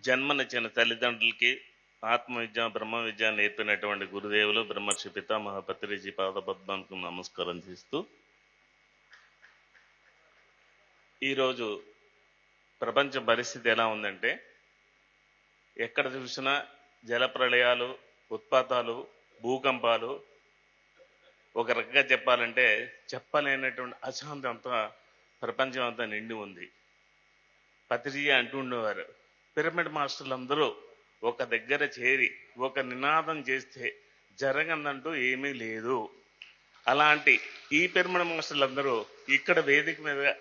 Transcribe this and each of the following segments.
జన్మనిచ్చిన తల్లిదండ్రులకి ఆత్మ విద్య బ్రహ్మ విద్య నేర్పినటువంటి గురుదేవులు బ్రహ్మర్షి పితామహ పత్రిజీ పాదపద్మానికి నమస్కారం చేస్తూ ఈరోజు ప్రపంచ పరిస్థితి ఎలా ఉందంటే ఎక్కడ చూసినా జల ప్రళయాలు ఉత్పాతాలు భూకంపాలు ఒక రకంగా చెప్పాలంటే చెప్పలేనటువంటి అశాంతి అంతా ప్రపంచం అంతా నిండి ఉంది. పత్రిజీ అంటూ ఉండేవారు. పిరమిడ్ మాస్టర్లందరూ ఒక దగ్గర చేరి ఒక నినాదం చేస్తే జరగందంటూ ఏమీ లేదు. అలాంటి ఈ పిరమిడ్ మాస్టర్లు అందరూ ఇక్కడ వేదిక మీద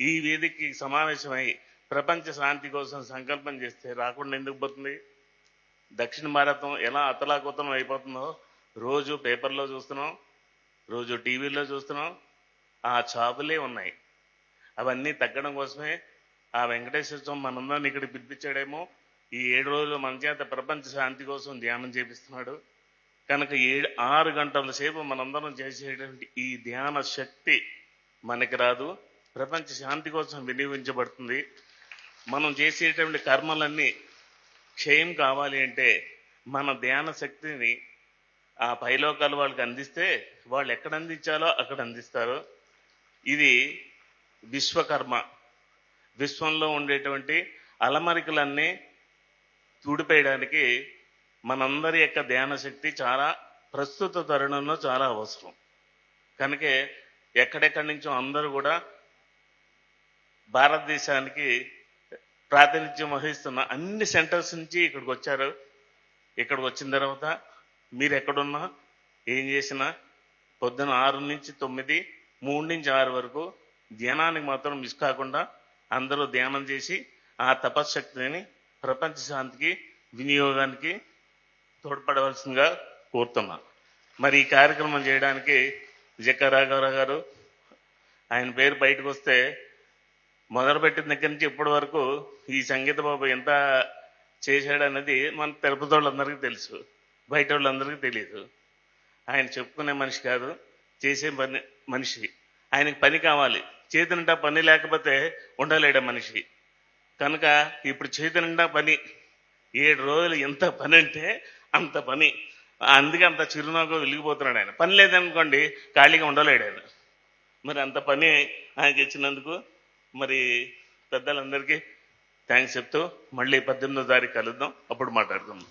ఈ వేదికకి సమావేశమై ప్రపంచ శాంతి కోసం సంకల్పం చేస్తే రాకుండా ఎందుకు పోతుంది? దక్షిణ భారతం ఎలా అతలాకుతలం అయిపోతుందో రోజు పేపర్లో చూస్తున్నాం రోజు టీవీలో చూస్తున్నాం. ఆ చాపులే ఉన్నాయి. అవన్నీ తగ్గడం కోసమే ఆ వెంకటేశ్వర స్వామి మనందరిని ఇక్కడ పిలిపించాడేమో ఈ ఏడు రోజులు మన చేత ప్రపంచ శాంతి కోసం ధ్యానం చేపిస్తున్నాడు. కనుక ఏడు ఆరు గంటల సేపు మనందరం చేసేటువంటి ఈ ధ్యాన శక్తి మనకి రాదు. ప్రపంచ శాంతి కోసం వినియోగించబడుతుంది. మనం చేసేటువంటి కర్మలన్నీ క్షయం కావాలి అంటే మన ధ్యాన శక్తిని ఆ పైలోకాలు వాళ్ళకి అందిస్తే వాళ్ళు ఎక్కడ అందించాలో అక్కడ అందిస్తారు. ఇది విశ్వకర్మ. విశ్వంలో ఉండేటువంటి అలమరికలన్నీ తుడిపేయడానికి మనందరి యొక్క ధ్యాన శక్తి చాలా ప్రస్తుత తరుణంలో చాలా అవసరం. కనుకే ఎక్కడెక్కడి నుంచో అందరూ కూడా భారతదేశానికి ప్రాతినిధ్యం వహిస్తున్న అన్ని సెంటర్స్ నుంచి ఇక్కడికి వచ్చారు. ఇక్కడికి వచ్చిన తర్వాత మీరు ఎక్కడున్నా ఏం చేసినా పొద్దున ఆరు నుంచి తొమ్మిది మూడు నుంచి ఆరు వరకు ధ్యానానికి మాత్రం మిస్ కాకుండా అందరూ ధ్యానం చేసి ఆ తపశ్శక్తిని ప్రపంచ శాంతికి వినియోగానికి తోడ్పడవలసిందిగా కోరుతున్నా. మరి ఈ కార్యక్రమం చేయడానికి జక్క రాఘవరావు గారు ఆయన పేరు బయటకు వస్తే మొదలుపెట్టిన దగ్గర నుంచి ఇప్పటి వరకు ఈ సంగీత బాబు ఎంత చేశాడన్నది మన తిరుపతి వాళ్ళందరికీ తెలుసు బయట వాళ్ళందరికీ తెలియదు ఆయన చెప్పుకునే మనిషి కాదు చేసే పని మనిషి. ఆయనకి పని కావాలి. చేతి నిండా పని లేకపోతే ఉండలేడు మనిషి. కనుక ఇప్పుడు చేతి నిండా పని ఏడు రోజులు ఎంత పని అంటే అంత పని. అందుకే అంత చిరునవ్వుగా వెలిగిపోతున్నాడు ఆయన. పని లేదనుకోండి ఖాళీగా ఉండలేడు ఆయన. మరి అంత పని ఆయనకి ఇచ్చినందుకు మరి పెద్దలందరికీ థ్యాంక్స్ చెప్తూ మళ్ళీ పద్దెనిమిదో తారీఖు కలుద్దాం. అప్పుడు మాట్లాడుకుందాం.